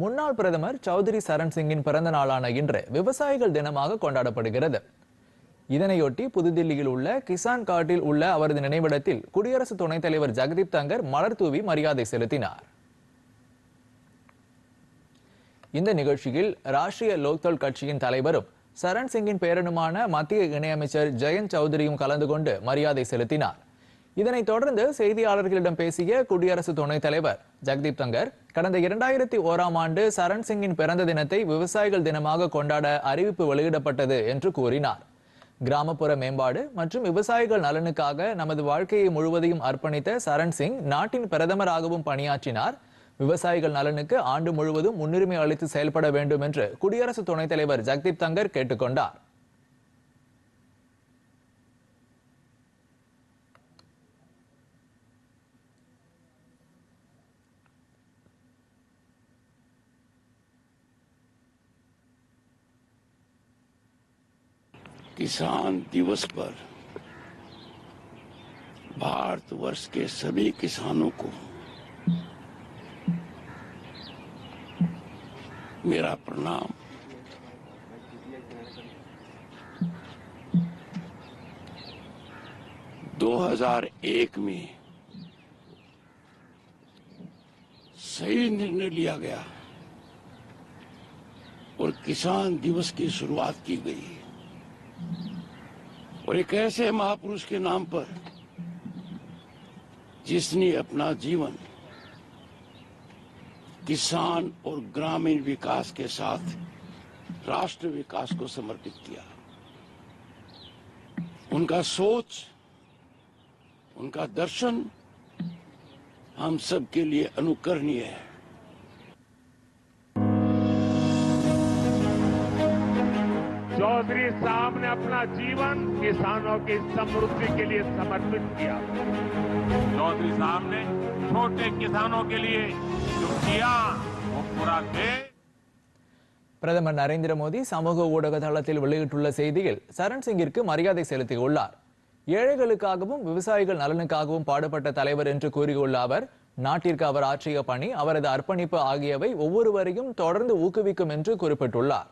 முன்னாள் பிரதமர் சௌத்ரி சரண் சிங்கின் பிறந்த நாளான இன்று விவசாயிகள் தினமாக கொண்டாடப்படுகிறது. இதனையொட்டி புதுதில்லியில் உள்ள கிசான் காட்டில் உள்ள அவரது நினைவிடத்தில் குடியரசு துணைத் தலைவர் ஜெகதீப் தங்கர் மலர் தூவி மரியாதை செலுத்தினார். இந்த நிகழ்ச்சியில் ராஷ்டிரிய லோக்தள் கட்சியின் தலைவரும் சரண் சிங்கின் பேரனுமான மத்திய இணையமைச்சர் ஜெயந்த் சௌத்ரியும் கலந்து கொண்டு மரியாதை செலுத்தினார். இதனைத் தொடர்ந்து செய்தியாளர்களிடம் பேசிய குடியரசு துணைத் தலைவர் ஜெகதீப் தங்கர் கடந்த இரண்டாயிரத்தி ஓராம் ஆண்டு சரண் சிங்கின் பிறந்த தினத்தை விவசாயிகள் தினமாக கொண்டாட அறிவிப்பு வெளியிடப்பட்டது என்று கூறினார். கிராமப்புற மேம்பாடு மற்றும் விவசாயிகள் நலனுக்காக நமது வாழ்க்கையை முழுவதையும் அர்ப்பணித்த சரண் சிங் நாட்டின் பிரதமராகவும் பணியாற்றினார். விவசாயிகள் நலனுக்கு ஆண்டு முழுவதும் முன்னுரிமை அளித்து செயல்பட வேண்டும் என்று குடியரசு துணைத் தலைவர் ஜெகதீப் தங்கர் கேட்டுக்கொண்டார். किसान दिवस पर भारतवर्ष के सभी किसानों को मेरा प्रणाम। दो हज़ार एक में सही निर्णय लिया गया और किसान दिवस की शुरुआत की गई। और एक ऐसे महापुरुष के नाम पर जिसने अपना जीवन किसान और ग्रामीण विकास के साथ, राष्ट्र विकास को समर्पित किया। उनका सोच, उनका दर्शन हम सबके लिए अनुकरणीय है। चौधरी साहब ने अपना जीवन किसानों की समृद्धि के लिए समर्पित किया चौधरी साहब ने छोटे किसानों के लिए जो किया वो पूरा देश பிரதமர் நரேந்திர மோடி சமூக ஊடக தளத்தில் வெளியிட்டுள்ள செய்தியில் சரண் சிங்கிற்கு மரியாதை செலுத்தியுள்ளார் ஏழைகளுக்காகவும் விவசாயிகள் நலனுக்காகவும் பாடுபட்ட தலைவர் என்று கூறியுள்ள அவர் நாட்டிற்கு அவர் ஆற்றிய பணி அவரது அர்ப்பணிப்பு ஆகியவை ஒவ்வொருவரையும் தொடர்ந்து ஊக்குவிக்கும் என்று குறிப்பிட்டுள்ளார்